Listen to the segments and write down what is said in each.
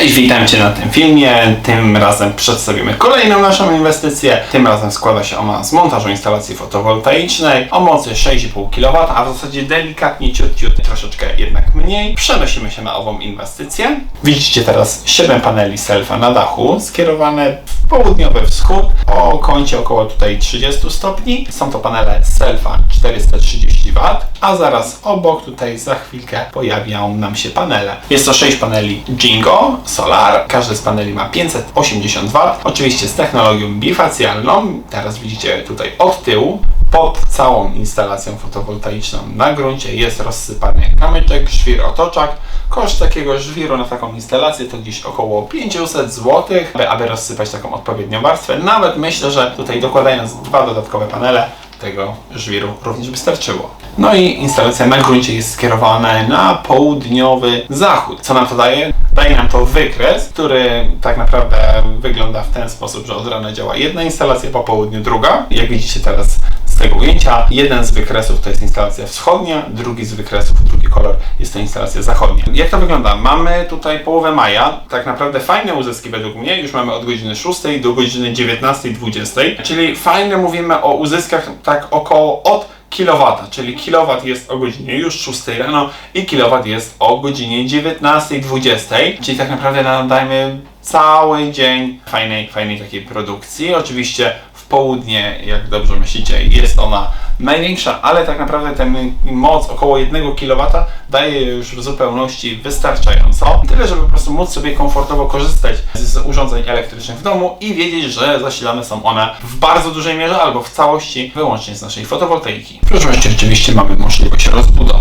Cześć, witam Cię na tym filmie. Tym razem przedstawimy kolejną naszą inwestycję. Tym razem składa się ona z montażu instalacji fotowoltaicznej o mocy 6,5 kW, a w zasadzie delikatnie ciut, ciut, troszeczkę jednak mniej. Przenosimy się na ową inwestycję. Widzicie teraz 7 paneli selfa na dachu, skierowane w południowy wschód o kącie około tutaj 30 stopni. Są to panele selfa 430 W, a zaraz obok tutaj za chwilkę pojawią nam się panele. Jest to 6 paneli Jingo Solar. Każdy z paneli ma 580 W. Oczywiście z technologią bifacjalną. Teraz widzicie tutaj od tyłu pod całą instalacją fotowoltaiczną na gruncie jest rozsypany kamyczek, żwir, otoczak. Koszt takiego żwiru na taką instalację to gdzieś około 500 zł, aby, aby rozsypać taką odpowiednią warstwę. Nawet myślę, że tutaj dokładając dwa dodatkowe panele, tego żwiru również wystarczyło. No i instalacja na gruncie jest skierowana na południowy zachód. Co nam to daje? Daje nam to wykres, który tak naprawdę wygląda w ten sposób, że od rana działa jedna instalacja, po południu druga. Jak widzicie teraz z tego ujęcia, jeden z wykresów to jest instalacja wschodnia, drugi z wykresów, drugi kolor jest to instalacja zachodnia. Jak to wygląda? Mamy tutaj połowę maja, tak naprawdę fajne uzyski według mnie, już mamy od godziny 6 do godziny 19.20, czyli fajne mówimy o uzyskach tak około od kilowata, czyli kilowat jest o godzinie już 6 rano i kilowat jest o godzinie 19.20, czyli tak naprawdę nadajemy cały dzień fajnej, fajnej takiej produkcji. Oczywiście w południe, jak dobrze myślicie, jest ona największa, ale tak naprawdę ten moc około 1 kW daje już w zupełności wystarczająco. Tyle, żeby po prostu móc sobie komfortowo korzystać z urządzeń elektrycznych w domu i wiedzieć, że zasilane są one w bardzo dużej mierze albo w całości wyłącznie z naszej fotowoltaiki. W przyszłości oczywiście mamy możliwość rozbudowy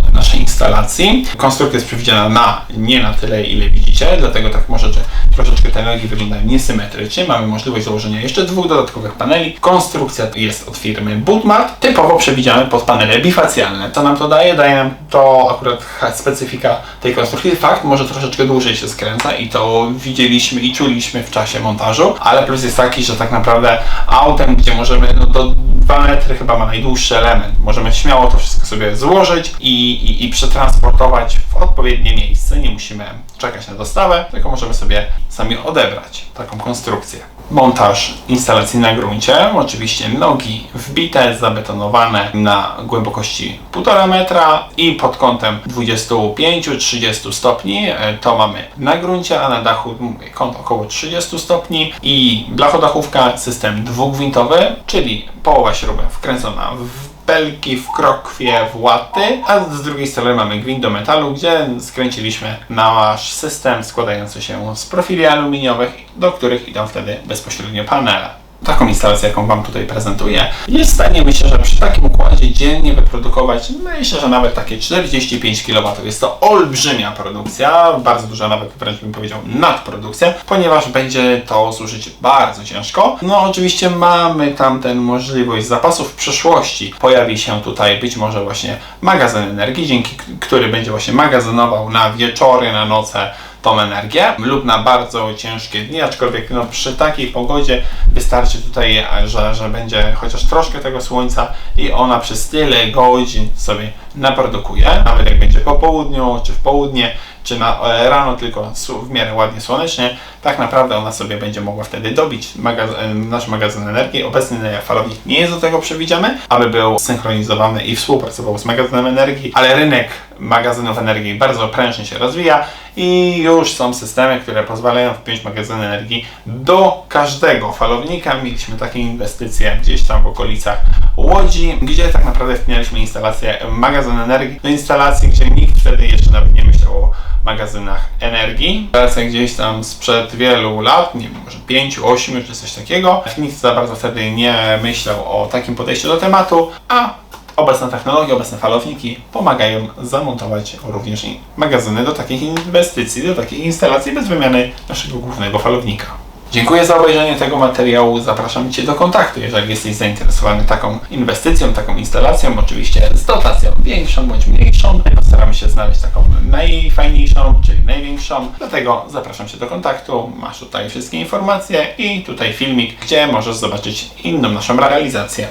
instalacji. Konstrukcja jest przewidziana na nie na tyle, ile widzicie, dlatego tak może, że troszeczkę te nogi wyglądają niesymetrycznie. Mamy możliwość założenia jeszcze dwóch dodatkowych paneli. Konstrukcja jest od firmy Bootmart, typowo przewidziane pod panele bifacjalne. Co nam to daje? Daje nam to akurat specyfika tej konstrukcji. Fakt, może troszeczkę dłużej się skręca i to widzieliśmy i czuliśmy w czasie montażu, ale plus jest taki, że tak naprawdę autem, gdzie możemy no, do 2 metry chyba ma najdłuższy element. Możemy śmiało to wszystko sobie złożyć i, i, i przetransportować w odpowiednie miejsce. Nie musimy czekać na dostawę, tylko możemy sobie sami odebrać taką konstrukcję. Montaż instalacji na gruncie, oczywiście nogi wbite, zabetonowane na głębokości 1,5 metra i pod kątem 25-30 stopni e, to mamy na gruncie, a na dachu kąt około 30 stopni i blachodachówka system dwugwintowy, czyli połowa śruby wkręcona w belki, w krokwie, w łaty, a z drugiej strony mamy gwint do metalu, gdzie skręciliśmy nasz system składający się z profili aluminiowych, do których idą wtedy bezpośrednio panele taką instalację, jaką Wam tutaj prezentuję, jest w stanie, myślę, że przy takim układzie dziennie wyprodukować, myślę, że nawet takie 45 kW. Jest to olbrzymia produkcja, bardzo duża, nawet wręcz bym powiedział nadprodukcja, ponieważ będzie to zużyć bardzo ciężko. No oczywiście mamy tam tę możliwość zapasów w przyszłości. Pojawi się tutaj być może właśnie magazyn energii, dzięki który będzie właśnie magazynował na wieczory, na noce tą energię lub na bardzo ciężkie dni, aczkolwiek no, przy takiej pogodzie wystarczy tutaj, że, że będzie chociaż troszkę tego słońca i ona przez tyle godzin sobie naprodukuje, nawet jak będzie po południu, czy w południe, czy na e, rano, tylko w miarę ładnie słonecznie, tak naprawdę ona sobie będzie mogła wtedy dobić e, nasz magazyn energii. Obecny falownik nie jest do tego przewidziany, aby był synchronizowany i współpracował z magazynem energii, ale rynek magazynów energii bardzo prężnie się rozwija i już są systemy, które pozwalają wpiąć magazyn energii do każdego falownika. Mieliśmy takie inwestycje gdzieś tam w okolicach Łodzi, gdzie tak naprawdę wpinaliśmy instalację magazyn energii do instalacji, gdzie nikt wtedy jeszcze nawet nie myślał o magazynach energii. Instalacja gdzieś tam sprzed wielu lat, nie wiem, może 5, 8 czy coś takiego. Nikt za bardzo wtedy nie myślał o takim podejściu do tematu, a Obecne technologie, obecne falowniki pomagają zamontować również magazyny do takich inwestycji, do takich instalacji bez wymiany naszego głównego falownika. Dziękuję za obejrzenie tego materiału. Zapraszam Cię do kontaktu, jeżeli jesteś zainteresowany taką inwestycją, taką instalacją, oczywiście z dotacją większą bądź mniejszą. Postaramy się znaleźć taką najfajniejszą, czyli największą. Dlatego zapraszam Cię do kontaktu. Masz tutaj wszystkie informacje i tutaj filmik, gdzie możesz zobaczyć inną naszą realizację.